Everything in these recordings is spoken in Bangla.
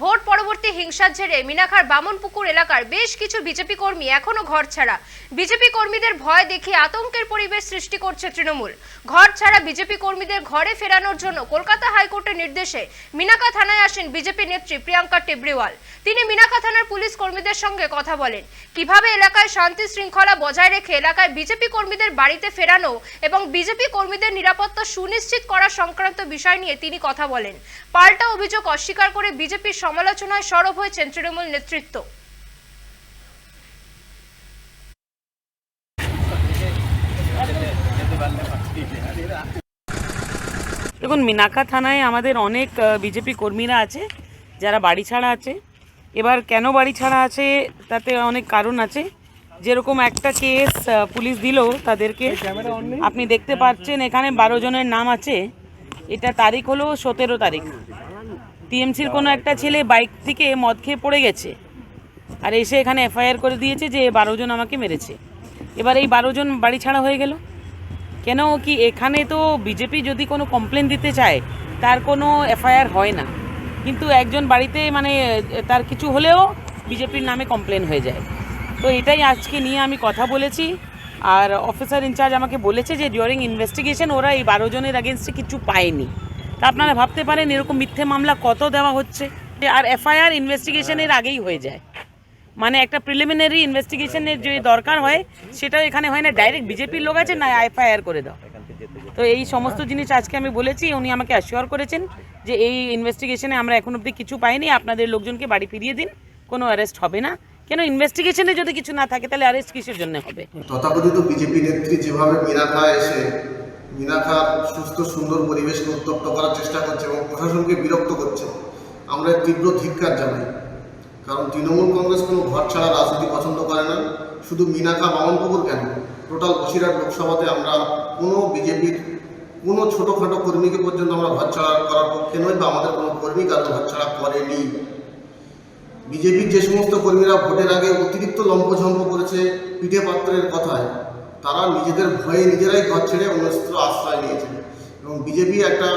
ভোট পরবর্তী হিংসার জেরে মিনাখার বামনপুকুর এলাকার বেশ কিছু বিজেপি কর্মী এখনও ঘর ছাড়া। বিজেপি কর্মীদের ভয় দেখিয়ে আতঙ্কের পরিবেশ সৃষ্টি করছে তৃণমূল। ঘর ছাড়া বিজেপি কর্মীদের ঘরে ফেরানোর জন্য কলকাতা হাইকোর্টের নির্দেশে মিনাকা থানায় আসেন বিজেপি নেত্রী প্রিয়াঙ্কা টেবরিওয়াল তিনি মিনাকা থানার পুলিশ কর্মীদের সঙ্গে কথা বলেন। কীভাবে এলাকায় শান্তি শৃঙ্খলা বজায় রেখে এলাকায় বিজেপি কর্মীদের বাড়িতে ফেরানো এবং বিজেপি কর্মীদের নিরাপত্তা সুনিশ্চিত করা সংক্রান্ত বিষয় নিয়ে তিনি কথা বলেন। পাল্টা অভিযোগ অস্বীকার করে বিজেপির সমালোচনায় সরব হয়েছেন তৃণমূল নেতৃত্ব। দেখুন, মিনাকা থানায় আমাদের অনেক বিজেপি কর্মীরা আছে, যারা বাড়ি ছাড়া আছে। এবার কেন বাড়ি ছাড়া আছে, তাতে অনেক কারণ আছে। যেরকম একটা কেস পুলিশ দিল তাদেরকে। আপনি দেখতে পাচ্ছেন, এখানে বারো জনের নাম আছে। এটা তারিখ হলো সতেরো তারিখ। টিএমসির কোনো একটা ছেলে বাইক থেকে মদ খেয়ে পড়ে গেছে আর এসে এখানে এফআইআর করে দিয়েছে যে বারো জন আমাকে মেরেছে। এবার এই বারো জন বাড়ি ছাড়া হয়ে গেল। কেন কি এখানে তো বিজেপি যদি কোনো কমপ্লেন দিতে চায়, তার কোনো এফআইআর হয় না। কিন্তু একজন বাড়িতে মানে তার কিছু হলেও বিজেপির নামে কমপ্লেন হয়ে যায়। তো এটাই আজকে নিয়ে আমি কথা বলেছি। আর অফিসার ইনচার্জ আমাকে বলেছে যে ডিউরিং ইনভেস্টিগেশন ওরা এই বারো জনের আগেনস্টে কিছু পায়নি। তা আপনারা ভাবতে পারেন এরকম মিথ্যে মামলা কত দেওয়া হচ্ছে? আর এফআইআর ইনভেস্টিগেশনের আগেই হয়ে যায়। মানে একটা প্রিলিমিনারি ইনভেস্টিগেশনের যে দরকার হয় সেটাও এখানে হয় না। ডাইরেক্ট বিজেপির লোক আছে না এফআইআর করে দাও। তো এই সমস্ত জিনিস আজকে আমি বলেছি উনি আমাকে অ্যাসিওর করেছেন যে এই ইনভেস্টিগেশনে আমরা এখন অবধি কিছু পাইনি। আপনাদের লোকজনকে বাড়ি ফিরিয়ে দিন কোনো অ্যারেস্ট হবে না। কেন ইনভেস্টিগেশনে যদি কিছু না থাকে তাহলে অ্যারেস্ট কিসের জন্য হবে? তথাকথিত বিজেপি নেত্রী যেভাবে মিনাখা এসে মিনাখার সুস্থ, সুন্দর পরিবেশকে উত্তপ্ত করার চেষ্টা করছে এবং প্রশাসনকে বিরক্ত করছে। আমরা তীব্র ধিক্কার জানাই। কারণ তৃণমূল কংগ্রেস কোনো ঘর ছাড়া রাজনীতি পছন্দ করে না। শুধু মিনাখা বামনপুকুর কেন? টোটাল বসিরহাট লোকসভাতে আমরা কোনো বিজেপির কোনো ছোটোখাটো কর্মীকে পর্যন্ত আমরা ঘর ছাড়া করার পক্ষে নই বা আমাদের কোনো কর্মী কারও ঘর ছাড়া করেনি। বিজেপির যে সমস্ত কর্মীরা ভোটের আগে অতিরিক্ত লম্পঝম্প করেছে পিঠে পাত্রের কথায় তারা নিজেদের ভয়ে নিজেরাই ঘর ছেড়ে অন্যত্র আশ্রয় নিয়েছে। এবং বিজেপি একটা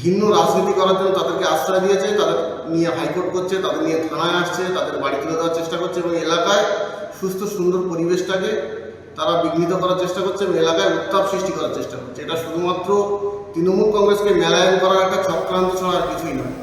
ঘিন্ন রাজনীতি করার জন্য তাদেরকে আশ্রয় দিয়েছে, তাদের নিয়ে হাইকোর্ট করছে, তাদের নিয়ে থানায় আসছে, তাদের বাড়ি তুলে দেওয়ার চেষ্টা করছে এবং এলাকায় সুস্থ, সুন্দর পরিবেশটাকে তারা বিঘ্নিত করার চেষ্টা করছে এবং এলাকায় উত্তাপ সৃষ্টি করার চেষ্টা করছে। এটা শুধুমাত্র তৃণমূল কংগ্রেসকে মেলায়ন করার একটা চক্রান্ত ছাড়া আর কিছুই নয়।